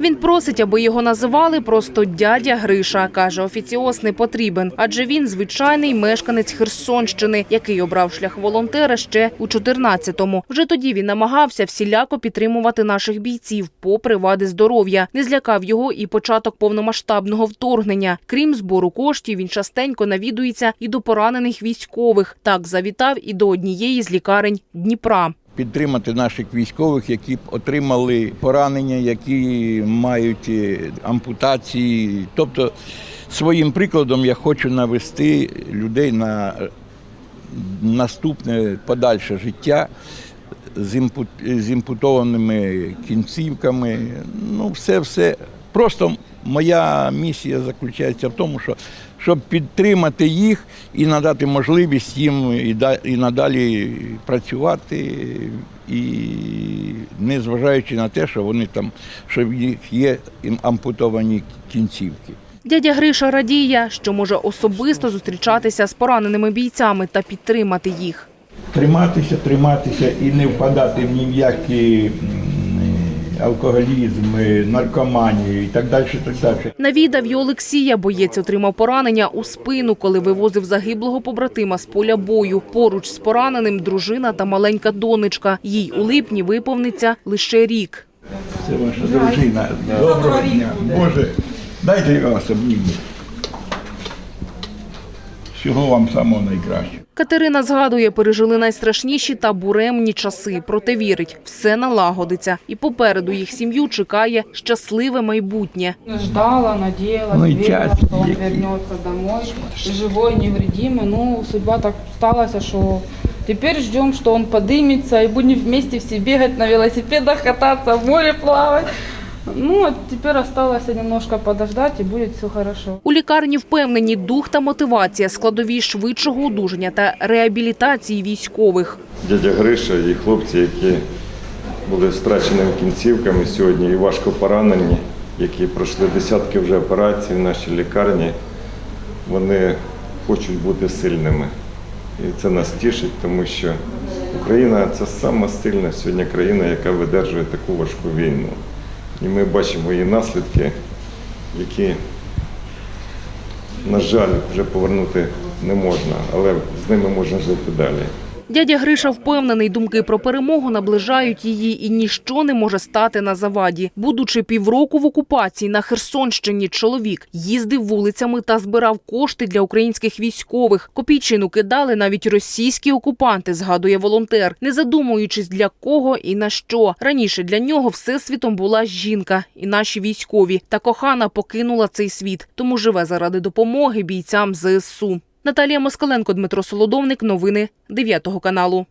Він просить, аби його називали просто дядя Гриша. каже, офіціоз не потрібен, адже він звичайний мешканець Херсонщини, який обрав шлях волонтера ще у 14-му. Вже тоді він намагався всіляко підтримувати наших бійців, попри вади здоров'я. Не злякав його і початок повномасштабного вторгнення. Крім збору коштів, він частенько навідується і до поранених військових. Так завітав і до однієї з лікарень Дніпра. Підтримати наших військових, які отримали поранення, які мають е, ампутації. Тобто своїм прикладом я хочу навести людей на наступне подальше життя з, імпут, з імпутованими кінцівками. Ну, все, все. Просто моя місія заключається в тому, що щоб підтримати їх і надати можливість їм і, да- і надалі працювати, і не зважаючи на те, що вони там, що в їх є ампутовані кінцівки. Дядя Гриша радіє, що може особисто зустрічатися з пораненими бійцями та підтримати їх. Триматися, триматися і не впадати в ні в які алкоголізм, наркоманію і так далі. Так далі. Навідав й Олексія. Боєць отримав поранення у спину, коли вивозив загиблого побратима з поля бою. Поруч з пораненим дружина та маленька донечка. Їй у липні виповниться лише рік. Це ваша дружина. Доброго дня. Боже, дайте вас обніму. Всього вам самого найкращого. Катерина згадує, пережили найстрашніші та буремні часи. Проте вірить, все налагодиться. І попереду їх сім'ю чекає щасливе майбутнє. Ждала, надеялась, Ну верила, часть что он домой, живой, невредимый. Ну, судьба так сталася, что теперь ждем, что он подымется, и будем вместе все бегать на велосипедах, кататься, в море плавать. Ну, а теперь осталось немножко подождать, и будет все хорошо. У лікарні впевнені, дух та мотивація складові швидшого одужання та реабілітації військових. дядя Гриша і хлопці, які були втраченими кінцівками сьогодні і важко поранені, які пройшли десятки вже операцій в нашій лікарні, вони хочуть бути сильними. І це нас тішить, тому що Україна це сама сильна сьогодні країна, яка видержує таку важку війну. І ми бачимо її наслідки, які, на жаль, вже повернути не можна, але з ними можна жити далі. Дядя Гриша впевнений, думки про перемогу наближають її, і ніщо не може стати на заваді. Будучи півроку в окупації на Херсонщині, чоловік їздив вулицями та збирав кошти для українських військових. Копійчину кидали навіть російські окупанти, згадує волонтер, не задумуючись для кого і на що. Раніше для нього всесвітом була жінка і наші військові. Та кохана покинула цей світ, тому живе заради допомоги бійцям ЗСУ. Наталія Москаленко, Дмитро Солодовник. Новини 9 каналу.